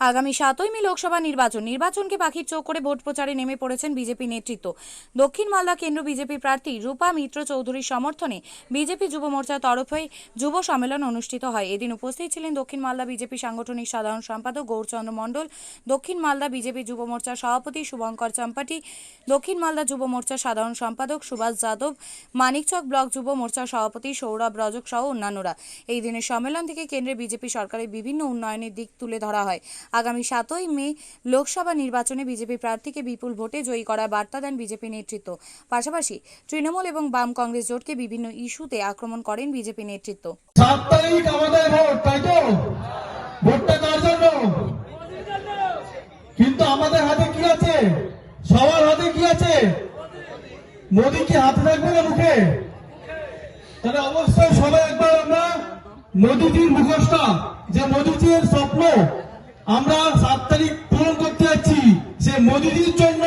আগামী সাতই মে লোকসভা নির্বাচন। নির্বাচনকে পাখির চোখ করে ভোট প্রচারে নেমে পড়েছেন বিজেপি নেতৃত্ব। দক্ষিণ মালদা কেন্দ্র বিজেপি প্রার্থী রূপা মিত্র চৌধুরীর সমর্থনে বিজেপি যুব মোর্চার তরফে যুব সম্মেলন অনুষ্ঠিত হয়। এদিন উপস্থিত ছিলেন দক্ষিণ মালদা বিজেপি সাংগঠনিক সাধারণ সম্পাদক গৌরচন্দ্র মণ্ডল, দক্ষিণ মালদা বিজেপি যুব মোর্চার সভাপতি শুভঙ্কর চাম্পাটি, দক্ষিণ মালদা যুব মোর্চার সাধারণ সম্পাদক সুভাষ যাদব, মানিকচক ব্লক যুব মোর্চার সভাপতি সৌরভ রজক সহ অন্যান্যরা। এই দিনের সম্মেলন থেকে কেন্দ্রে বিজেপি সরকারের বিভিন্ন উন্নয়নের দিক তুলে ধরা হয়। আগামী সাতই মে লোকসভা নির্বাচনে বিজেপি প্রার্থীকে বিপুল ভোটে জয়ী করার বার্তা দেন বিজেপি নেতৃত্ব। পাশাপাশি তৃণমূল এবং বাম কংগ্রেস জোটকে বিভিন্ন ইস্যুতে আক্রমণ করেন বিজেপি নেতৃত্ব। কিন্তু আমাদের হাতে কি আছে? সবার হাতে কি আছে? মোদী কি না মুখে? তাহলে অবশ্যই সবাই একবার আমরা মোদীজির মুখোশটা, যে মোদীজির স্বপ্ন আমরা সাত তারিখ পূরণ করতে যাচ্ছি। সে মোদীজির জন্য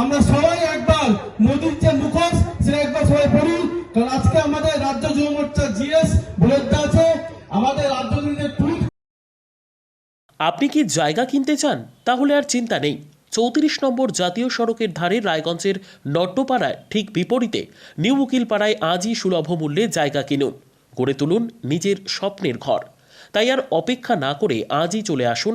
আমরা সবাই একবার মোদীর যে মুখোশ, সেটা একবার সবাই পড়ি কারণ আজকে আমাদের রাজ্য যুব মোর্চা জিএস বলে আছে, আমাদের রাজ্য আপনি কি জায়গা কিনতে চান? তাহলে আর চিন্তা নেই। চৌত্রিশ নম্বর জাতীয় সড়কের ধারে রায়গঞ্জের নট্টপাড়ায় ঠিক বিপরীতে নিউ উকিলপাড়ায় আজই সুলভ মূল্যে জায়গা কিনুন। গড়ে তুলুন নিজের স্বপ্নের ঘর। তাই আর অপেক্ষা না করে আজই চলে আসুন